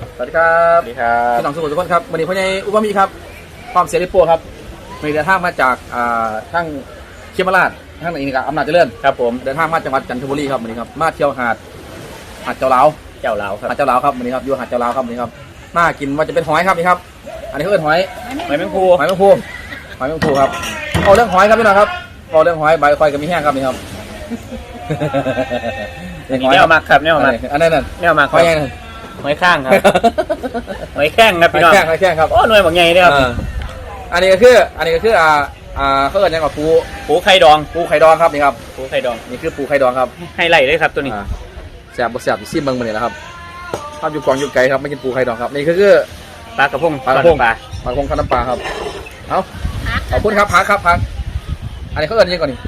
สวัสดีครับสวัสดีครับพี่น้องสุขุมทุกคนครับวันนี้พ่อใหญ่อุปมีครับ ความเสียริโปครับมีเดินทางมาจากอ่าทั้งเขมราชทั้งอีกกับอำนาจเจริญครับผมเดินทางมาจังหวัดจันทบุรีครับวันนี้ครับมาเที่ยวหาดหาดเจ้าเหลาเจ้าลาวครับหาดเจ้าเหลาครับวันนี้ครับอยู่หาดเจ้าเหลาครับวันนี้ครับมากินว่าจะเป็นหอยครับนี่ครับ อันนี้เขาเรียกหอยหอยแมงภูหอยแมงภูหอยแมงภูครับเอาเรื่องหอยครับพี่น้องครับเอาเรื่องหอยใบคอยกับมีแห้งครับนี่ครับอันนี้แนวมักครับแนวมักอันนั้นนั่นแนวมักหอยยังไง หอยข้างครับ หอยแข้งครับหอพี่ยน้องแข้งหอยแข้งครับโอ้หน่วยบางใหญ่เลยครับอ่าอันนี้ก็คือ อันนี้ก็คือ อ่า อ่าเขาเอิ้นยังกับปูปูไข่ดอง ปูไข่ดองครับนี่ครับ ปูไข่ดอง นี่คือปูไข่ดองครับไฮไลท์เลยครับตัวนี้อ่าแสบบ่แสบซิมเบิ่งมาเนี่ยนะครับภาพอยู่กองอยู่ไกลครับไม่กินปูไข่ดองครับ นี่ก็คือปลากระพงปลากระพงปลาปลากระพงข้าวน้ำปลาครับ เอาขอบคุณครับพักครับพักอันนี้เขาเอิ้นยังก่อนนี่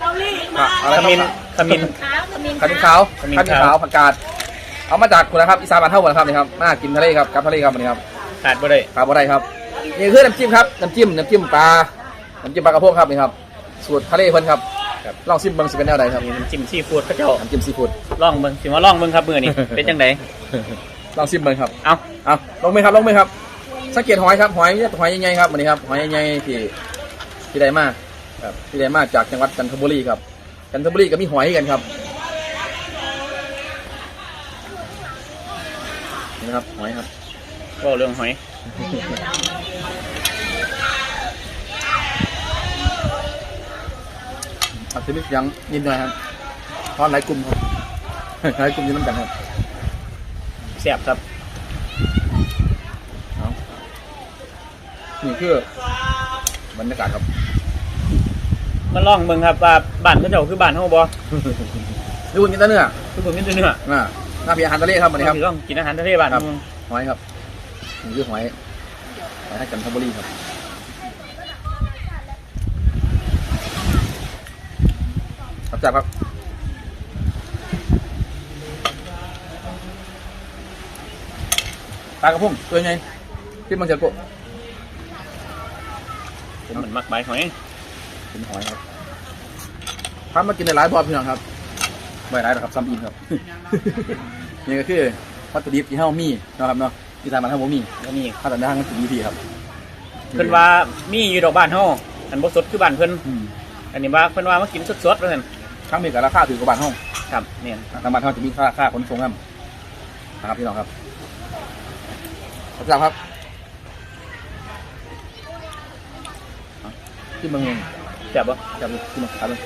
เกาหลีอะมาอะไรขมิ้นขมิ้นขาวขมิ้นขมิ้นขาวขมิ้นขมิ้นขาวขาวผักกาด เอามาจากคุณนะครับอีสานบ้านเท่ากันครับนี่ครับมากินทะเลครับกับทะเลครับวันนี้ครับขาดบ่ได้ครับอะไรครับนี่คือน้ำจิ้มครับน้ำจิ้มน้ำจิ้มปลาน้ำจิ้มปลากระพงครับนี่ครับสูตรทะเลเพิ่นครับลองซิมเบิ่งสิเป็นแนวใดครับมีน้ำจิ้มซีฟู้ดพระเจ้าน้ำจิ้มซีฟู้ดล่องเบิ่งสิมาล่องเบิ่งครับมือนี่เป็นจังไดลองซิมเบิ่งครับเอาเอาลงมือครับลงมือครับสังเกตหอยครับหอยหอยใหญ่ๆครับวันนี้ครับหอยใหญ่ๆที่ที่ได้มาครับที่ได้มาจากจังหวัดจันทบุรีครับจันทบุรีก็มีหอยกันครับ นี่นะครับหอยครับก็เรื่องหอยอัดทิมิยังยินหน่อยครับทอนหลายกลุ่มครับหลายกลุ่มอยืนน้ำกันครับแซ่บครับเอานี่คือบรรยากาศครับมาล่องเบิ่งครับว่าบ้านพระเจ้าคือบ้านเฮาบ่ดูกินแต่เนื้อคือผมกินแต่เนื้ออ่า หน้าพี่อาหารทะเลครับวันนี้ครับสิต้องกินอาหารทะเลบ้านครับเฮาหอยครับนี่คือหอยหอยให้จันทบุรีครับครับจับครับปลากระพงตัวไงที่มันจะโกะผมเหมือนมักใบหอยเป็นหอยครับทำมากินในหลายบอพี่น้องครับไม่หลายหรอกครับซ้ำอินครับ นี่ก็คือวัตถุดิบที่เฮามีนะครับเนาะที่ทางมันเฮาบ่มีก็มีถ้าแต่ทางมันถึงวิธีครับเพิ่นว่ามีอยู่ดอกบ้านเฮาอันบ่สดคือบ้านเพิ่นอืมอันนี้ว่าเพิ่นว่ามากินสดๆว่าซั่นข้างมีกับราคาถือกว่าบาทห้องครับเนี่ยทางบ้านเขาจะมีค่าค่าขนส่งครับนะครับพี่น้องครับขอบคุณครับเอาที่เมืองเอง แซ่บบ่ จับเลยที่เมืองครับเลย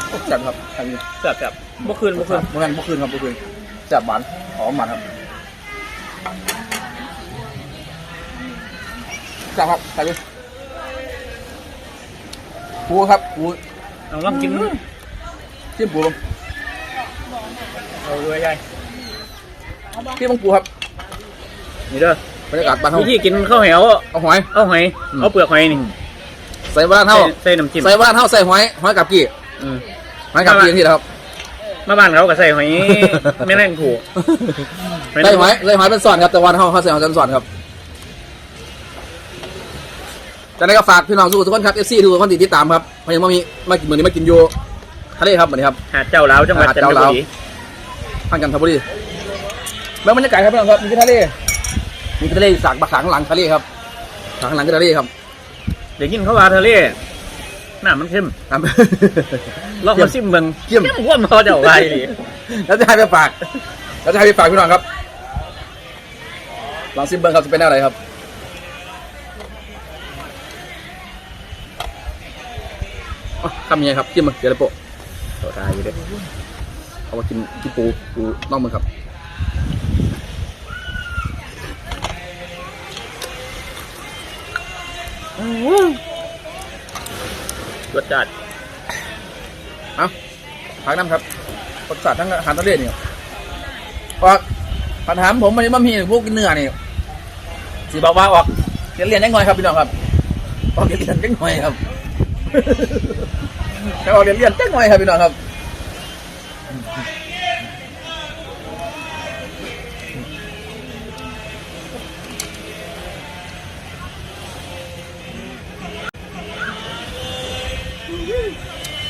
โอ้ จับครับจับเลยแซ่บแซ่บบ่คืนบ่คืนเมื่อวันเมื่อคืนครับเมื่อคืนจับหวานหอมหวานครับจับครับใส่เลยปูครับปูเอาลองกินจิ้มปูลงเอาด้วยยายจิ้มลงปูครับนี่เด้อบรรยากาศบ้านเฮาวิธีกินข้าวเหนียวเอาหอยเอาหอยอืมเอาเปลือกหอยนี่ใส่บ้านเฮาใส่ใส่น้ำจิ้มใส่บ้านเฮาใส่หอยหอยกับกี้ อืมหอยกับกี้ที่แล้วครับมาบ้านเขาก็ใส่หอยไม่แรงผูกใส่หอยใส่หอยเป็นสอนครับแต่วันเฮาเขาใส่หอยเป็นสอนครับจากนั้นก็ฝากพี่น้องทุกคนครับ FC ทุกคนที่ติดตามครับเพราะยังมามีมากินมื้อนี้มากินอยู่ทะเลครับมื้อนี้ครับหาดเจ้าลาวจังหวัดหาดจันเจ้าทลาวบุรีทางจันทบุรีแล้วบรรยากาศครับพี่น้องครับมีที่ทะเลมีทะเลสากบักขางหลังทะเลครับขางหลังก็ทะเลครับเดี๋ยวกินเขาว่าทะเล น้ำมันเข้มครับ ลองมาซิมเบิ่งเข้มเข้มกว่าพอเจ้าไว้ดิแล้วจะให้ไปฝาก แล้วจะให้ไปฝากพี่น้องครับลองซิมเบิ้งครับจะเป็นอะไรครับ อ๋อคำยังไงครับจิ้มมาเดี๋ยวเลยโปะต่อตายอยู่เด้เอามากินกินปูปูน่องมือครับ รสจัดเอาพักน้ำครับรสชาติทั้งอาหารทะเลนี่ออกปัญหามผมมันนี้มันมีพวกกินเนื้อนี่สีบอกว่าออกเรียนเรียนยังไงครับพี่น้องครับออกเรียนเรียนยังไงครับแต่ออกเรียนเรียนยังไงครับพี่น้องครับ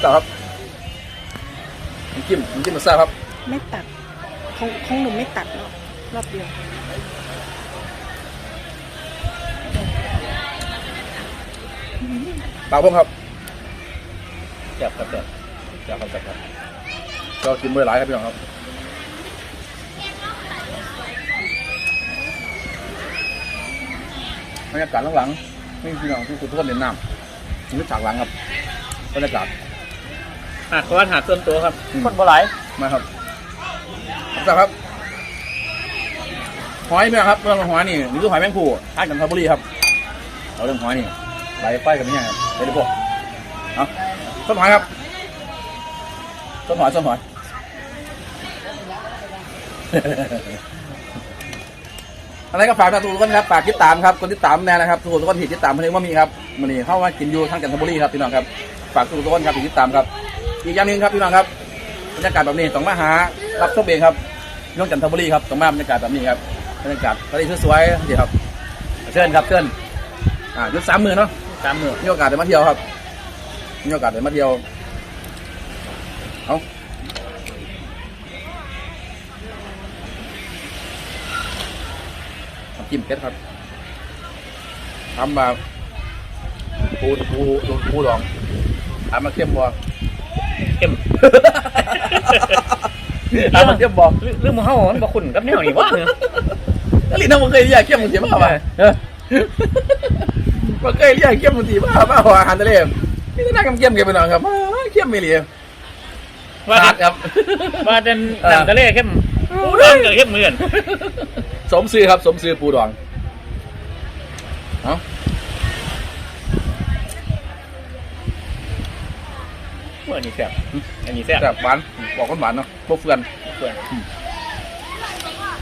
ต่อครับน้ำจิ้มน้ำจิ้มมาแซ่บครับ ไม่ตัดของของหนูไม่ตัดเนาะรอบเดียวปลาพงครับแซ่บครับแซ่บแซ่บครับแซ่บครับก็กินเมื่อหลายครับพี่น้องครับบรรยากาศหลังๆนี่พี่น้องที่คุณทุกคนเห็นน้ำนี่ฉากหลังครับบรรยากาศ หาดกวนหาดส่วนตัวครับอืมคนบ่หลายมาครับครับครับ หอยเนี่ยครับเรื่องของหอยนี่นี่คือหอยแมงผู้ท่าจันทบุรีครับ เอาเรื่องหอยนี่ไหลไปกันนี่ครับไปดูพวกเอาต้นหอยครับต้นหอยต้นหอยอะไรก็ฝากนะทุกคนครับฝากติดตามครับคนติดตามแน่นะครับทุกคนที่ติดตามเพลงว่ามีครับมันนี่เข้ามากินอยู่ทางจันทบุรีครับพี่น้องครับฝากทุกคนครับที่ติดตามครับ อีกอย่างหนึ่งครับพี่น้องครับบรรยากาศแบบนี้ต้องมาหารับชมเองครับพี่น้องจันทบุรีครับต้องมาบรรยากาศแบบนี้ครับบรรยากาศทะเลสวยๆดีครับเชิญครับเชิญอ่ายุดสามหมื่นเนาะสามมือมีโอกาสได้มาเที่ยวครับมีโอกาสได้มาเที่ยวเอาน้ำจิ้มเผ็ดครับทำมาปูปูปูปูดองทำมาเข้มบ่ เข้มทำมาเข้มบ่เรื่องมันเฮามันบ่คุ้นกับแนวนี้วะแล้วลินน้ำมันเคยเรียกเข้มมันเสียบ้าป่ะมันเคยเรียกเข้มมันสีบ้าบ้าหัวอาหารทะเลนี่ก็น่าเข้มเข้มกันไปหน่อยครับอ้าวเข้มไม่เหลียว่าขาดครับ ว่าเป็นเออน้ำทะเลเข้มผู้ดองก็เข้มเหมือนสมซื้อครับ สมซื้อปูดองเอา อันนี้แซ่บอันนี้แซ่บแบบหวานบอกคนหวานเนาะพวกเฟือนเพื่อน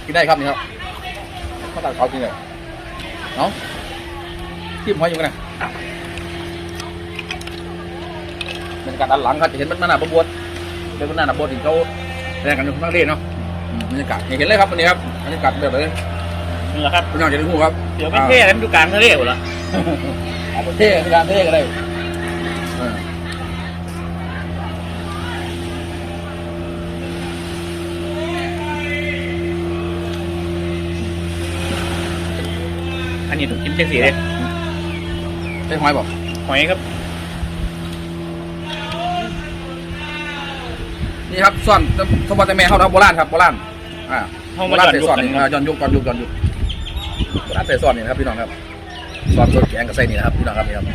กินได้ครับนี่ครับข้าวตัดเขากินเลยเอาทิมหอยอยู่กันนะบรรยากาศด้านหลังครับจะเห็นมันหน้าบวชเป็นมันหน้าบวชที่เขาแสดงกันอยู่ข้างล่างเล่นเนาะอืมบรรยากาศเห็นเลยครับวันนี้ครับบรรยากาศแบบเลยนี่แหละครับพี่น้องจะได้หูครับ เดี๋ยวไม่เท่กันดูกลางทะเลหมดละเอาไปเท่ในการเท่กันเลยเอ อันนี้ถูกกินเจ๊สีเลยได้หอยบอกหอยครับ นี่ครับซ่อนสมบัติแม่เขาครับโบราณครับโบราณอ่าเฮาโบมาราณย้อนใส่ยุคซ่อนกันนี่ครับย้อนยุคย้อนยุคย้อนยุคโบราณใส่ซ่อนนี่นะครับพี่น้องครับซ่อนรถแกงกับไส้นี่นะครับพี่น้องครับนี่ครับ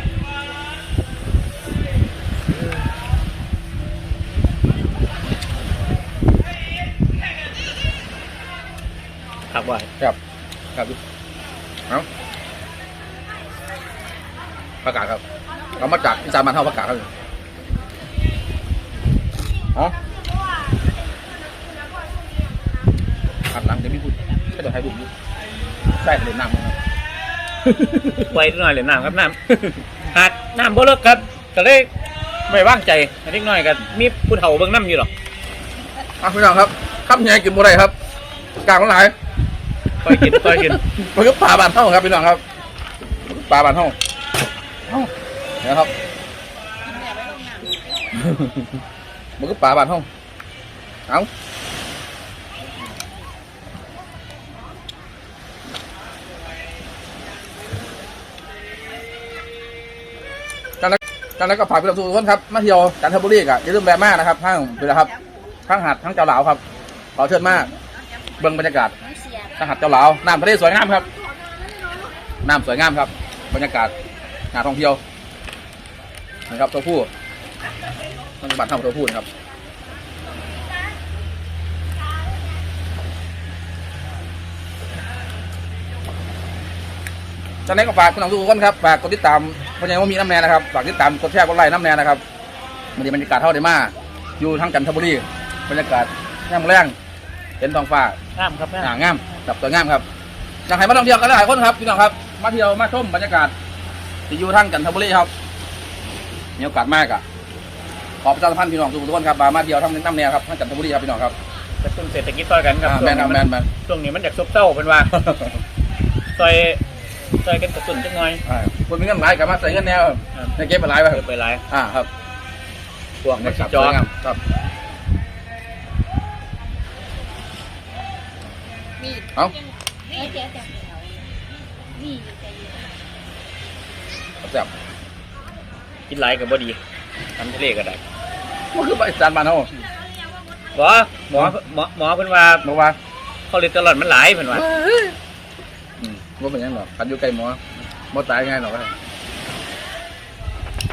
ครับว่าครับครับเอา ประกาศครับเอามาจากอีสานมานเท่าประกาศครับเอาขัดหลังจะมีพูดแค่ตัวไทยบุญอยู่ใส่ทะเลน้ำมั้งครับไว้หน่อยเลยน้ำครับน้ำหาดน้ำบ่เลิกครับก็เลยไม่ว่างใจนิดหน่อยกันมีผู้เฒ่าเบิ่งน้ำอยู่หรอกอะพี่น้องครับข้ามยังไงกินบ่ได้ครับกลางมันหลายคอยกินคอยกินมันก็ปลาบานเท่าครับพี่น้องครับปลาบานเท่าเอ้าเห็ นะครับมันก็ปลาบานเท่าเอาจากนั้นจากนั้นก็ฝากพี่น้องทุกคนครับมาเที่ยวจันทบุรีกับอย่าลืมแวะมานะครับทั้งเป็นครับทั้งหาดทั้งเจ้าหลาวครับขอเชิญมากเบิ่งบรรยากาศทหารเจ้าหลาวน้ำทะเลสวยงามครับน้ำสวยงามครับ บรรยากาศ หาท่องเที่ยวนะครับตัวผู้ต้องบัตรทำตัวผู้นะครับจากนั้นก็ฝากคุณผู้ชมทุกคนครับฝากกดติดตามเพราะยังว่ามีน้ำแน่นะครับฝากติดตามกดแชร์กดไลค์น้ำแน่นะครับมันดีบรรยากาศเท่าเดมาอยู่ทั้งจันทบุรีบรรยากาศแง่มแรงเห็นท้องฟ้าน้ำครับอ่าน้ำงามจับตัวงามครับอยากให้มาท่องเที่ยวกันหลายคนครับพี่น้องครับ มาเที่ยวมาชมบรรยากาศ ที่อยู่ทางจันทบุรีครับมีโอกาสมากอะขอประชาสัมพันธ์พี่น้องทุกคนครับมามาเที่ยวทางน้ำแนวครับทางจันทบุรีครับพี่น้องครับกระตุ้นเศรษฐกิจต่อยกันครับอ่าแมนครับแมนแมนช่วงนี้มันอยากซบเศร้าเป็นว่าซอยซอยกันกระตุ้นจังหน่อยอ่าคนมีเงินหลายกับมาใส่เงินแนวในเก็บไปหลายไปเกิดไปหลายอ่าครับพวกนะนครับจอสวยงามครับมีเอ้า เอ้ยเจ๊จับเขานี่ใจเย็นแซ่บกินไรกับบ่ดีทำทะเลก็ได้มันคือใบจานบานเฮาหมอหมอหมอหมอเพิ่นว่าบอกว่าคอเลสเตอรอลมันหลายเพิ่นว่าอืมว่าเป็นหยังหรอกกันอยู่ไกลหมอหมอตายง่ายหรอกนะ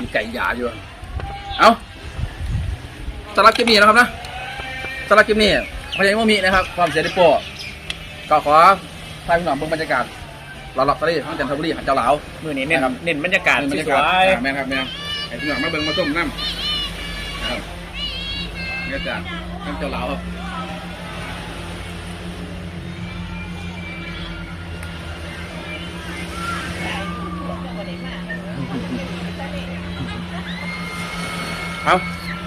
มีไก่หยาอยู่ เอาสำหรับคลิปนี้นะครับนะสำหรับคลิปนี้พยายามมีนะครับ ความเสียดิโป้ก็ขอพาพี่น้องเบิ่งบรรยากาศ เราหลับตะลี่ทั้งจันทบุรีหันเจ้าหลาวมื้อนี้เน้นครับเน้นบรรยากาศเป็นบรรยาสกาศวยอ่าแม่นครับแม่นให้พี่น้องมาเบิ่งมาส้มน้ำครับบรรยากาศทั้งเจ้าหลาวครับเอา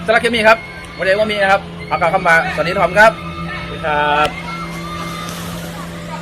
สำหรับคลิปนี้ครับวันนี้ว่ามีนะครับเอากลับเข้ามาสวัสดีทอมครับๆครับ